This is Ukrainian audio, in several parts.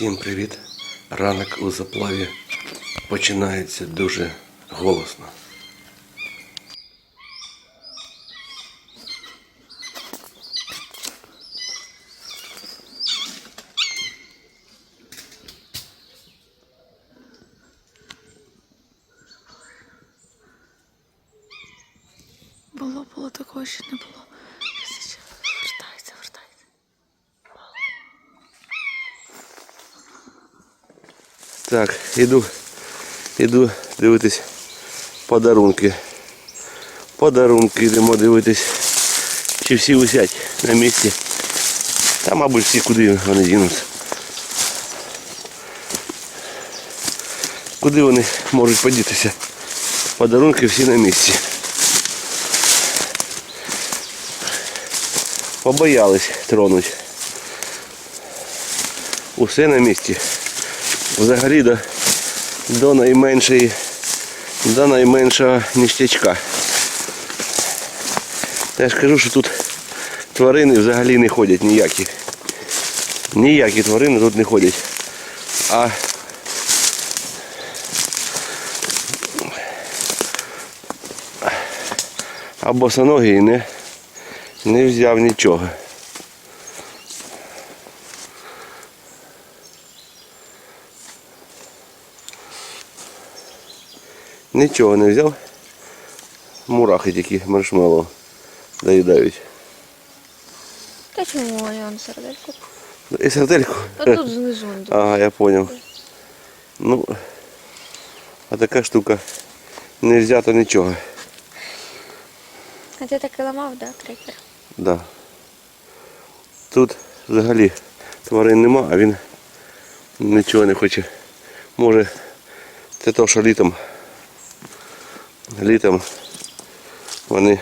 Всім привіт! Ранок у заплаві починається дуже голосно. Було, було такого ще не було. Так, іду, іду дивитись подарунки. Подарунки йдемо дивитись. Чи всі висять на місці. Та, мабуть, всі куди вони дінуться. Куди вони можуть подітися? Подарунки всі на місці. Побоялись тронуть. Усе на місці. Взагалі до, до найменшої, до найменшого ніштячка. Я ж кажу, що тут тварини взагалі не ходять ніякі. Ніякі тварини тут не ходять. А а босоногий не, не взяв нічого. Нічого не взяв. Мурахи тільки маршмеллоу доїдають. Та чому я на сердельку? І сардельку. Та тут знизу. Ага, я понял. Ну, а така штука не взято нічого. А ти так і ламав, да, трекер? Да. Тут взагалі тварин нема, а він нічого не хоче. Може, це то, що літом. Літом вони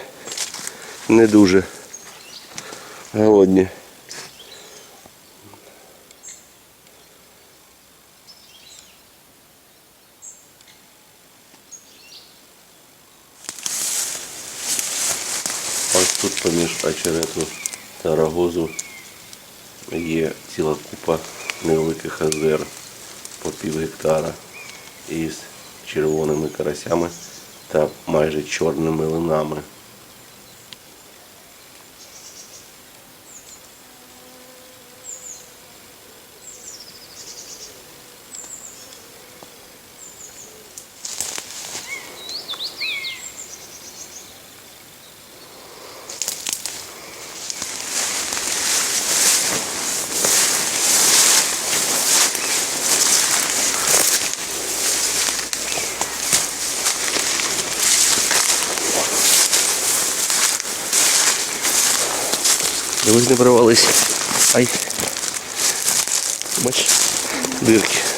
не дуже голодні. Ось тут поміж очерету та рогозу є ціла купа невеликих озер по пів гектара із червоними карасями та майже чорними линами. Дивись, не порвались. Ай. Бач, дирки.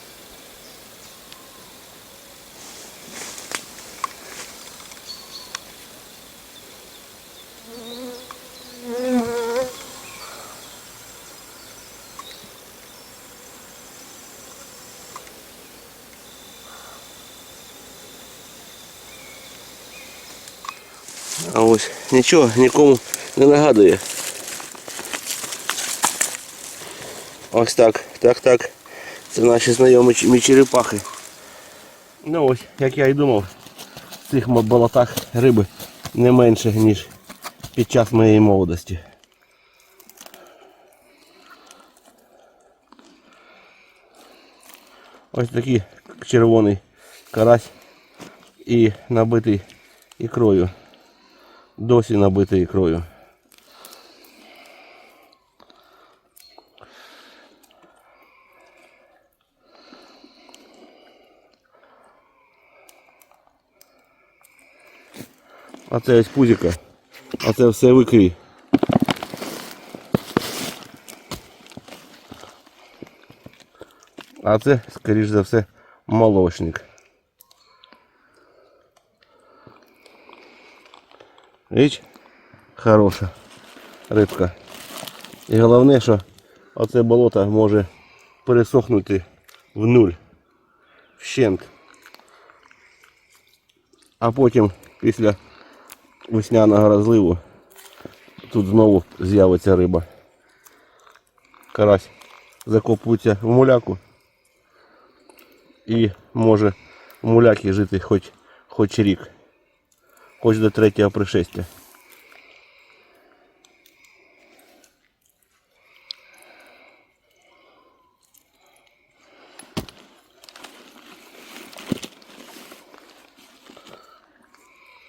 А ось нічого нікому не нагадує. Ось так, так, так. Це наші знайомі черепахи. Ну ось, як я і думав, в цих болотах риби не менше, ніж під час моєї молодості. Ось такий червоний карась і набитий ікрою. Досі набитий ікрою. А це ось пузіка. А це все в. А це, скоріш за все, молочник. Річ хороша рибка. І головне, що оце болото може пересохнути в нуль. Вщент. А потім після весняного розливу тут знову з'явиться риба. Карась закопується в муляку і може в мулякі жити хоч, хоч рік, хоч до третього пришестя.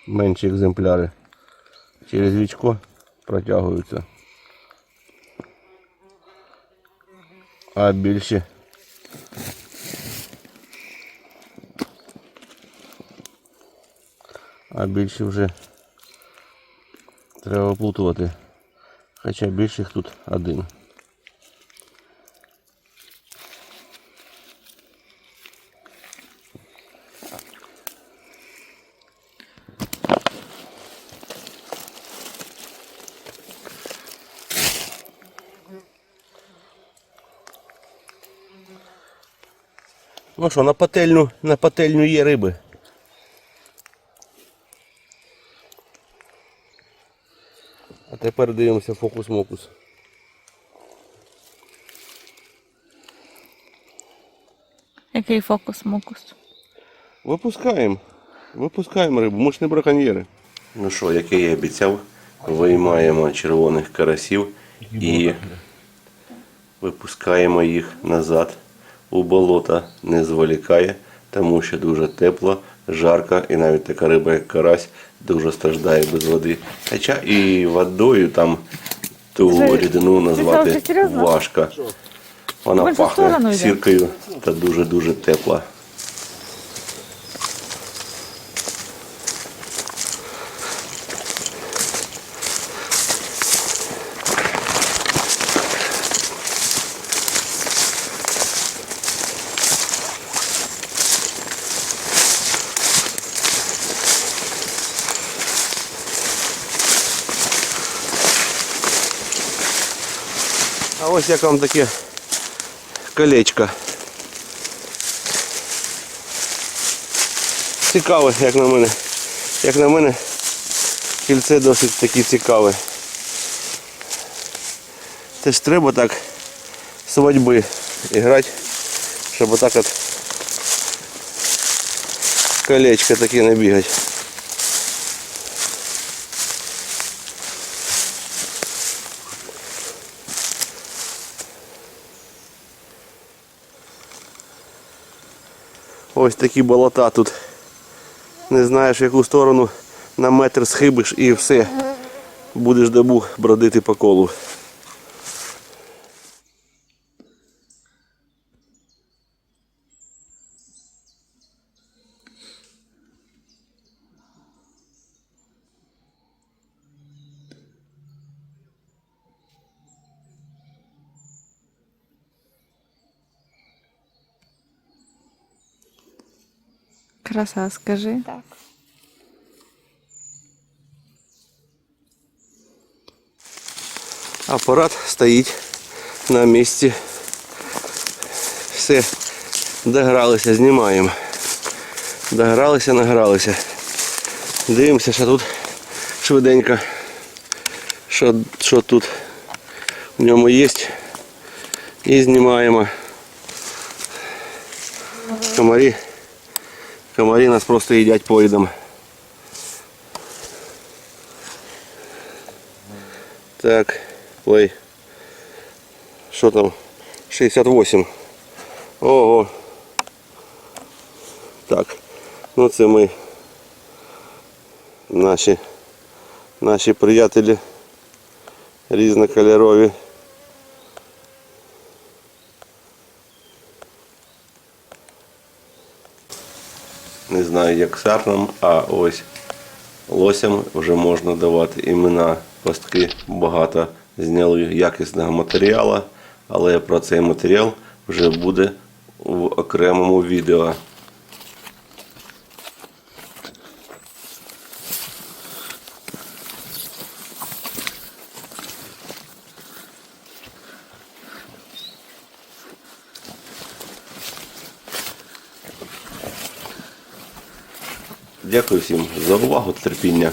Менші екземпляри через вічко протягуються. А більші а більше вже треба оплутувати. Хоча більших тут один. Ну що, на пательню, на пательню є риби. А тепер дивимося фокус-мокус. Який фокус-мокус? Випускаємо. Випускаємо рибу, ми ж не браконьєри. Ну що, як я і обіцяв, виймаємо червоних карасів і випускаємо їх назад у болото. Не зволікає, тому що дуже тепло, жарко і навіть така риба, як карась, дуже страждає без води. Хоча і водою там ту рідину назвати важко. Вона пахне сіркою та дуже-дуже тепла. Ось як вам таке колечко. Цікаве, як на мене. Як на мене, кільце досить таки цікаве. Це ж треба так свадьби грати, щоб отак от колечко таке не Ось такі болота тут. Не знаєш в яку сторону на метр схибиш і все. Будеш добу бродити по колу. Краса, скажи. Так. Апарат стоїть на місці. Все, догралися, знімаємо. Догралися, награлися. Дивимося, що тут швиденько. Що, що тут в ньому є. І знімаємо. Комарі. Комарі нас просто їдять поїдом. Так, ой. Що там? 68. Ого. Так. Ну це ми наші Наші приятелі різнокольорові. Не знаю, як сарнам, а ось лосям вже можна давати імена. Пастки багато зняли якісного матеріалу, але про цей матеріал вже буде в окремому відео. Дякую всім за увагу, терпіння.